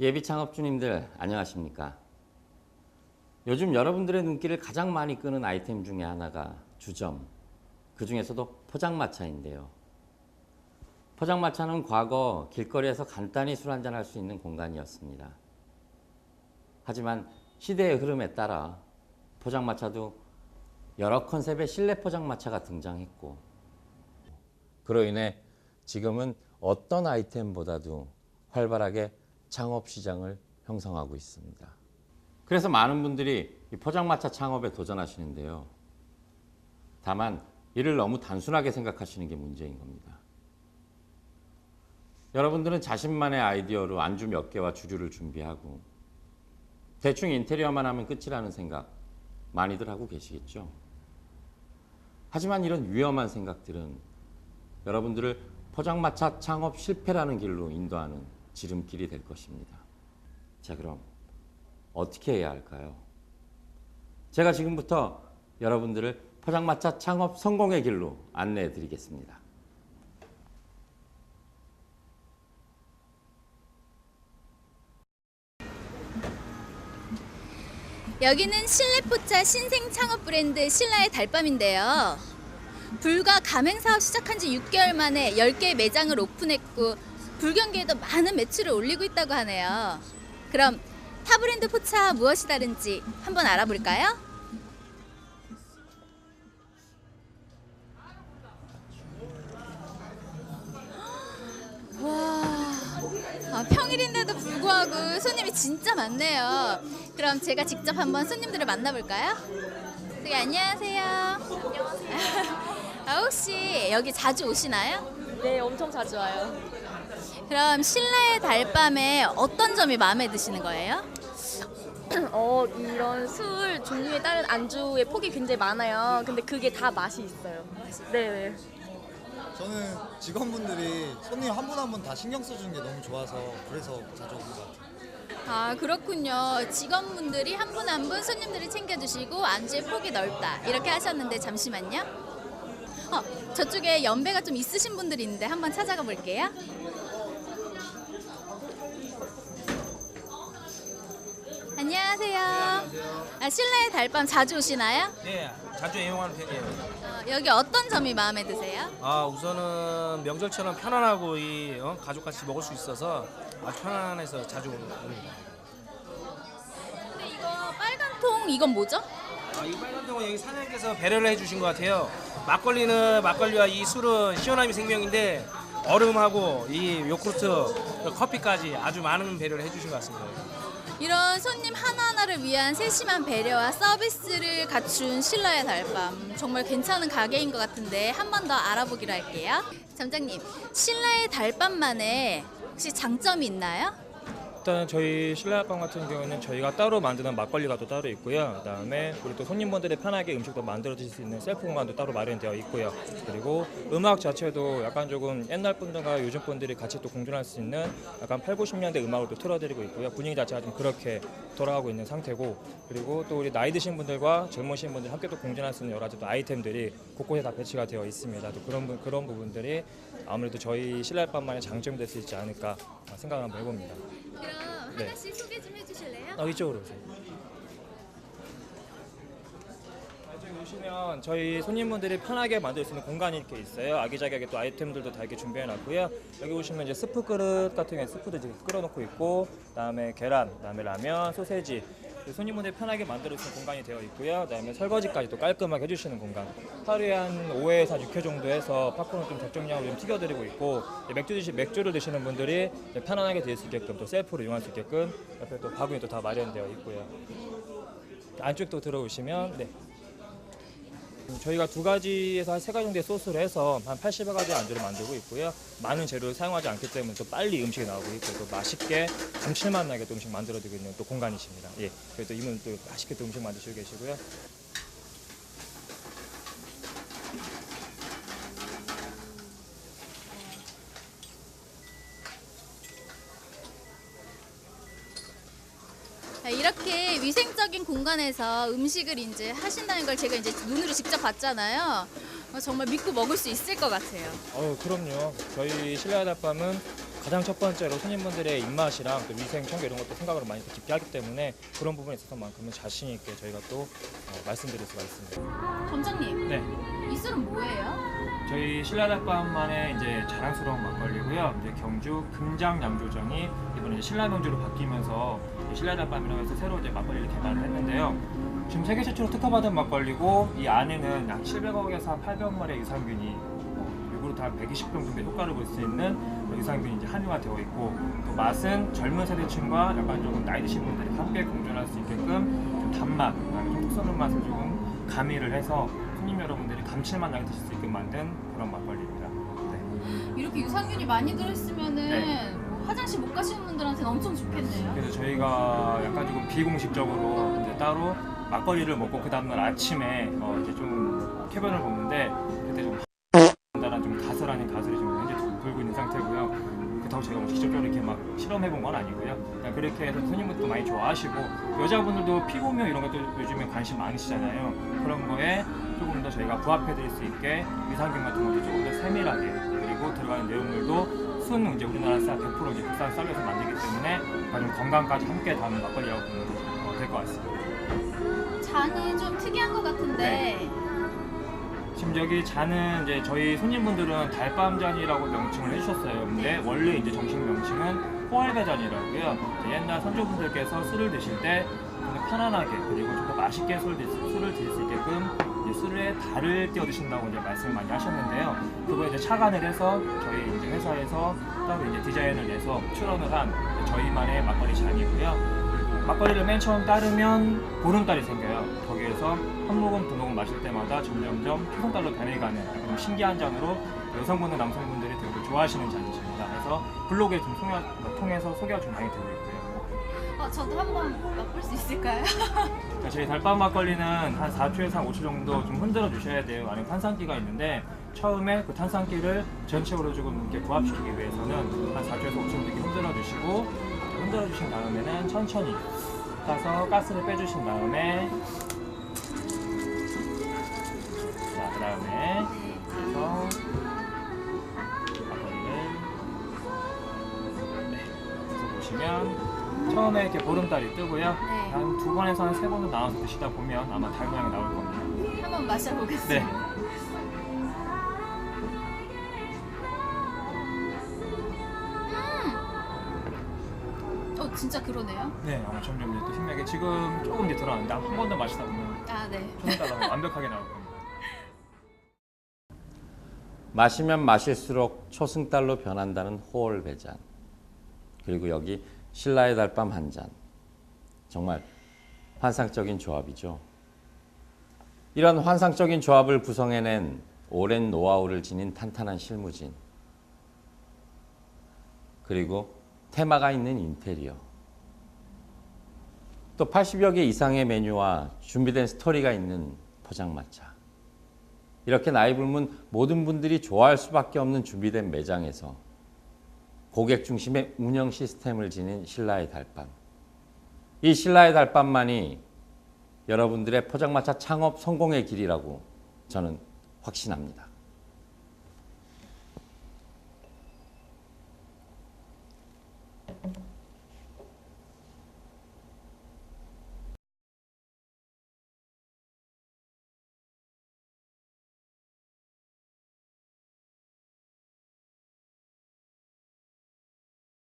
예비 창업주님들 안녕하십니까? 요즘 여러분들의 눈길을 가장 많이 끄는 아이템 중에 하나가 주점, 그 중에서도 포장마차인데요. 포장마차는 과거 길거리에서 간단히 술 한잔 할 수 있는 공간이었습니다. 하지만 시대의 흐름에 따라 포장마차도 여러 컨셉의 실내 포장마차가 등장했고 그로 인해 지금은 어떤 아이템보다도 활발하게 창업 시장을 형성하고 있습니다. 그래서 많은 분들이 이 포장마차 창업에 도전하시는데요. 다만 이를 너무 단순하게 생각하시는 게 문제인 겁니다. 여러분들은 자신만의 아이디어로 안주 몇 개와 주류를 준비하고 대충 인테리어만 하면 끝이라는 생각 많이들 하고 계시겠죠. 하지만 이런 위험한 생각들은 여러분들을 포장마차 창업 실패라는 길로 인도하는 지름길이 될 것입니다. 자, 그럼 어떻게 해야 할까요? 제가 지금부터 여러분들을 포장마차 창업 성공의 길로 안내해 드리겠습니다. 여기는 실내포차 신생 창업 브랜드 신라의 달밤인데요. 불과 가맹 사업 시작한 지 6개월 만에 10개 매장을 오픈했고 불경기에도 많은 매출을 올리고 있다고 하네요. 그럼 타 브랜드 포차와 무엇이 다른지 한번 알아볼까요? 와, 아, 평일인데도 불구하고 손님이 진짜 많네요. 그럼 제가 직접 한번 손님들을 만나볼까요? 저기 안녕하세요. 아, 혹시 여기 자주 오시나요? 네, 엄청 자주 와요. 그럼 신라의 달밤에 어떤 점이 마음에 드시는 거예요? 어, 이런 술 종류에 따른 안주의 폭이 굉장히 많아요. 근데 그게 다 맛이 있어요. 네, 네. 저는 직원분들이 손님 한 분 한 분 다 신경 써주는 게 너무 좋아서 그래서 자주 오는 것 같아요. 아 그렇군요. 직원분들이 한 분 한 분 손님들을 챙겨주시고 안주의 폭이 넓다 이렇게 하셨는데 잠시만요. 어 저쪽에 연배가 좀 있으신 분들이 있는데 한번 찾아가 볼게요. 안녕하세요. 아, 신라의 달밤 자주 오시나요? 네, 자주 애용하는 편이에요. 어, 여기 어떤 점이 마음에 드세요? 아 우선은 명절처럼 편안하고 이 어, 가족같이 먹을 수 있어서 아주 편안해서 자주 옵니다. 근데 이거 빨간 통 이건 뭐죠? 아, 이 빨간 통은 여기 사장님께서 배려를 해주신 것 같아요. 막걸리는 막걸리와 이 술은 시원함이 생명인데 얼음하고 이 요구르트, 커피까지 아주 많은 배려를 해주신 것 같습니다. 이런 손님 하나하나를 위한 세심한 배려와 서비스를 갖춘 신라의 달밤 정말 괜찮은 가게인 것 같은데 한 번 더 알아보기로 할게요. 점장님, 신라의 달밤만에 혹시 장점이 있나요? 일단 저희 신라빵 같은 경우는 저희가 따로 만드는 막걸리가 또 따로 있고요. 그다음에 우리 또 손님분들이 편하게 음식도 만들어 드실 수 있는 셀프 공간도 따로 마련되어 있고요. 그리고 음악 자체도 약간 조금 옛날 분들과 요즘 분들이 같이 또 공존할 수 있는 약간 8, 90년대 음악을 또 틀어드리고 있고요. 분위기 자체가 좀 그렇게 돌아가고 있는 상태고 그리고 또 우리 나이 드신 분들과 젊으신 분들 함께 또 공존할 수 있는 여러 가지 또 아이템들이 곳곳에 다 배치가 되어 있습니다. 또 그런 부- 그런 부분들이 아무래도 저희 신라빵만의 장점이 될 수 있지 않을까 생각을 한번 해봅니다. 그럼 네. 하나씩 소개 좀 해주실래요? 어, 이쪽으로 오세요. 저기 오시면 저희 손님분들이 편하게 만들 수 있는 공간이 이렇게 있어요. 아기자기하게 또 아이템들도 다 이렇게 준비해 놨고요. 여기 오시면 이제 스프 그릇 같은 경우에 스프도 이제 끓여놓고 있고, 그다음에 계란, 그다음에 라면, 소세지. 그 손님분들이 편하게 만들 수 있는 공간이 되어 있고요. 그다음에 설거지까지 또 깔끔하게 해주시는 공간. 하루에 한 5회에서 한 6회 정도 해서 팝콘을 좀 적정량으로 좀 튀겨드리고 있고 맥주 드시 맥주를 드시는 분들이 편안하게 드실 수 있게끔 또 셀프로 이용할 수 있게끔 옆에 또 바구니 또 다 마련되어 있고요. 안쪽도 들어오시면 네. 음, 저희가 두 가지에서 한 세 가지 정도의 소스를 해서 한 80여 가지 안주를 만들고 있고요. 많은 재료를 사용하지 않기 때문에 또 빨리 음식이 나오고 있고 또 맛있게 감칠맛 나게 또 음식 만들어드리고 있는 또 공간이십니다. 예, 그래서 이분 또 맛있게 또 음식 만드시고 계시고요. 이렇게 위생적인 공간에서 음식을 이제 하신다는 걸 제가 이제 눈으로 직접 봤잖아요. 어, 정말 믿고 먹을 수 있을 것 같아요. 어, 그럼요. 저희 신라의 닭밤은 가장 첫 번째로 손님분들의 입맛이랑 또 위생 청결 이런 것도 생각을 많이 또 깊게 하기 때문에 그런 부분에 있어서만큼은 자신 있게 저희가 또 어, 말씀드릴 수가 있습니다. 점장님, 네. 이 술은 뭐예요? 저희 신라달밤만의 이제 자랑스러운 막걸리고요. 이제 경주 금장 양조장이 이번에 이제 신라명주로 바뀌면서 신라달밤이라고 해서 새로 이제 막걸리를 개발을 했는데요. 지금 세계 최초로 특허받은 막걸리고 이 안에는 약 700억에서 한 800억 마리의 유산균이 어, 요구르트 한 120g 정도의 효과를 볼 수 있는 유산균이 이제 함유가 되어 있고 또 맛은 젊은 세대층과 약간 조금 나이 드신 분들이 함께 공존할 수 있게끔 좀 단맛, 그다음에 좀톡 맛을 조금 가미를 해서 손님 여러분들이 감칠맛 나게 드실 수 있게 만든 그런 막걸리입니다. 네. 이렇게 유산균이 많이 들어있으면은 네. 뭐 화장실 못 가시는 분들한테는 엄청 좋겠네요. 그래서 저희가 약간 조금 비공식적으로 이제 따로 막걸리를 먹고 그 다음날 아침에 어 이제 좀 쾌변을 보는데 그때 좀 다란 좀 가설 아닌 가설이 좀 현재 좀 돌고 있는 상태고요. 그렇다고 제가 뭐 직접적으로 이렇게 막 실험해 본 건 아니고요. 그냥 그렇게 해서 손님분들도 많이 좋아하시고 여자분들도 피부며 이런 것도 요즘에 관심 많으시잖아요. 그런 거에 조금 더 저희가 부합해 드릴 수 있게 유산균 같은 것도 조금 더 세밀하게 그리고 들어가는 내용물도 순 이제 우리나라 쌀100% 이제 국산 쌀에서 만들기 때문에 아주 건강까지 함께 담은 막걸리라고 보면 될 것 같습니다. 잔이 좀 특이한 것 같은데 네. 지금 여기 잔은 이제 저희 손님분들은 달밤잔이라고 명칭을 해주셨어요. 근데 원래 이제 정식 명칭은 호알배잔이라고요. 옛날 선조분들께서 술을 드실 때 편안하게 그리고 좀더 맛있게 술을 드실 수 있게끔 이제 술에 달을 띄워 드신다고 이제 말씀을 많이 하셨는데요. 그거 이제 착안을 해서 저희 이제 회사에서 따로 이제 디자인을 내서 출원을 한 저희만의 막걸리 잔이고요. 막걸리를 맨 처음 따르면 보름달이 생겨요. 거기에서 한 모금 두 모금 마실 때마다 점점점 표성달로 변해가는 약간 좀 신기한 잔으로 여성분들 남성분들이 되게 좋아하시는 잔이십니다. 그래서 블로그에 좀 소개, 통해서 소개가 좀 많이 되고 있고요. 어, 저도 한번 맛볼 수 있을까요? 자, 저희 달밤 막걸리는 한 4초에서 한 5초 정도 좀 흔들어 주셔야 돼요. 안에 탄산기가 있는데 처음에 그 탄산기를 전체적으로 조금 이렇게 부합시키기 위해서는 한 4초에서 5초 정도 흔들어 주시고 흔들어 주신 다음에는 천천히 따서 가스를 빼주신 다음에 자, 그 다음에 처음에 이렇게 보름달이 뜨고요. 네. 한 두 번에서 한 세 번은 나와서 드시다 보면 아마 달 모양이 나올 겁니다. 한번 마셔보겠습니다. 네. 어, 진짜 그러네요. 네, 아마 점점 이제 또 신나게 지금 조금 이제 들어왔는데 한 번 더 마시다 보면 아, 네. 초승달로 완벽하게 나올 겁니다. 마시면 마실수록 초승달로 변한다는 호얼배잔. 그리고 여기 신라의 달밤 한 잔. 정말 환상적인 조합이죠. 이런 환상적인 조합을 구성해낸 오랜 노하우를 지닌 탄탄한 실무진. 그리고 테마가 있는 인테리어. 또 80여 개 이상의 메뉴와 준비된 스토리가 있는 포장마차. 이렇게 나이 불문 모든 분들이 좋아할 수밖에 없는 준비된 매장에서 고객 중심의 운영 시스템을 지닌 신라의 달밤. 이 신라의 달밤만이 여러분들의 포장마차 창업 성공의 길이라고 저는 확신합니다.